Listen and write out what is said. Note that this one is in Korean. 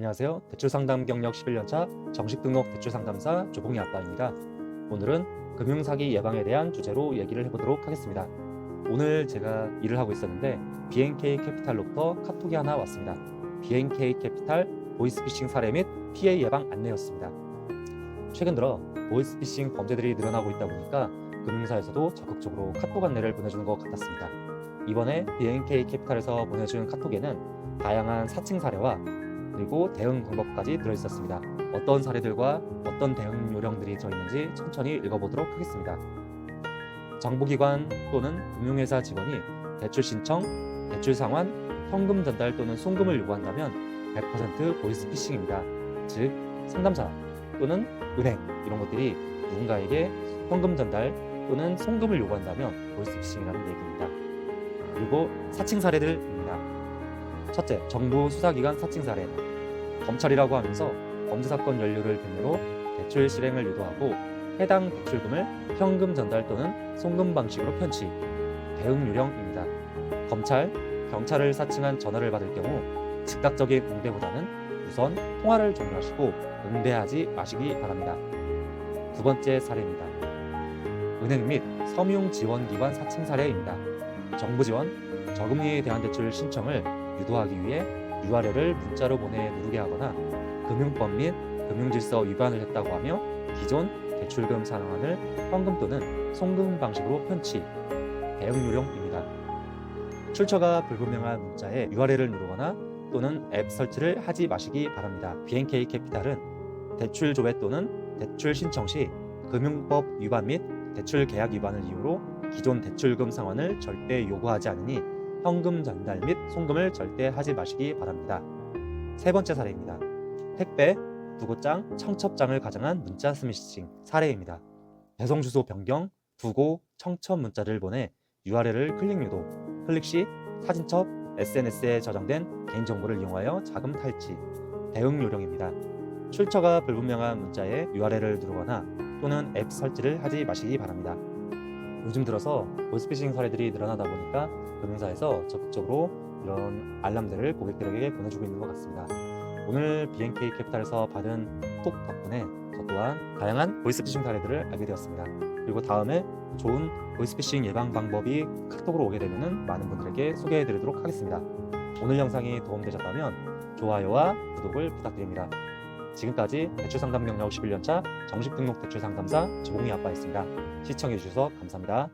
안녕하세요. 대출상담 경력 11년차 정식 등록 대출상담사 조봉희 아빠입니다. 오늘은 금융사기 예방에 대한 주제로 얘기를 해보도록 하겠습니다. 오늘 제가 일을 하고 있었는데 BNK 캐피탈로부터 카톡이 하나 왔습니다. BNK 캐피탈 보이스피싱 사례 및 피해 예방 안내였습니다. 최근 들어 보이스피싱 범죄들이 늘어나고 있다 보니까 금융사에서도 적극적으로 카톡 안내를 보내주는 것 같았습니다. 이번에 BNK 캐피탈에서 보내준 카톡에는 다양한 사칭 사례와 그리고 대응 방법까지 들어 있었습니다. 어떤 사례들과 어떤 대응 요령들이 들어있는지 천천히 읽어보도록 하겠습니다. 정보기관 또는 금융회사 직원이 대출 신청, 대출 상환, 현금 전달 또는 송금을 요구한다면 100% 보이스피싱입니다. 즉 상담사 또는 은행 이런 것들이 누군가에게 현금 전달 또는 송금을 요구한다면 보이스피싱이라는 얘기입니다. 그리고 사칭 사례들입니다. 첫째, 정부 수사기관 사칭 사례. 검찰이라고 하면서 범죄 사건 연루를 빌미로 대출 실행을 유도하고 해당 대출금을 현금 전달 또는 송금 방식으로 편취. 대응 요령입니다. 검찰, 경찰을 사칭한 전화를 받을 경우 즉각적인 응대보다는 우선 통화를 종료하시고 응대하지 마시기 바랍니다. 두 번째 사례입니다. 은행 및 섬용 지원 기관 사칭 사례입니다. 정부 지원, 저금리에 대한 대출 신청을 유도하기 위해 URL을 문자로 보내 누르게 하거나 금융법 및 금융질서 위반을 했다고 하며 기존 대출금 상환을 현금 또는 송금 방식으로 편취, 대응 요령입니다. 출처가 불분명한 문자에 URL을 누르거나 또는 앱 설치를 하지 마시기 바랍니다. BNK 캐피탈은 대출 조회 또는 대출 신청 시 금융법 위반 및 대출 계약 위반을 이유로 기존 대출금 상환을 절대 요구하지 않으니 현금 전달 및 송금을 절대 하지 마시기 바랍니다. 세 번째 사례입니다. 택배, 부고장, 청첩장을 가정한 문자 스미싱 사례입니다. 배송 주소 변경, 부고, 청첩 문자를 보내 URL을 클릭 유도, 클릭 시 사진첩, SNS에 저장된 개인정보를 이용하여 자금 탈취, 대응 요령입니다. 출처가 불분명한 문자에 URL을 누르거나 또는 앱 설치를 하지 마시기 바랍니다. 요즘 들어서 보이스피싱 사례들이 늘어나다 보니까 금융사에서 적극적으로 이런 알람들을 고객들에게 보내주고 있는 것 같습니다. 오늘 BNK 캐피탈에서 받은 톡 덕분에 저 또한 다양한 보이스피싱 사례들을 알게 되었습니다. 그리고 다음에 좋은 보이스피싱 예방 방법이 카톡으로 오게 되면 많은 분들에게 소개해 드리도록 하겠습니다. 오늘 영상이 도움되셨다면 좋아요와 구독을 부탁드립니다. 지금까지 대출상담 경력 11년차 정식 등록 대출상담사 주봉이 아빠였습니다. 시청해 주셔서 감사합니다.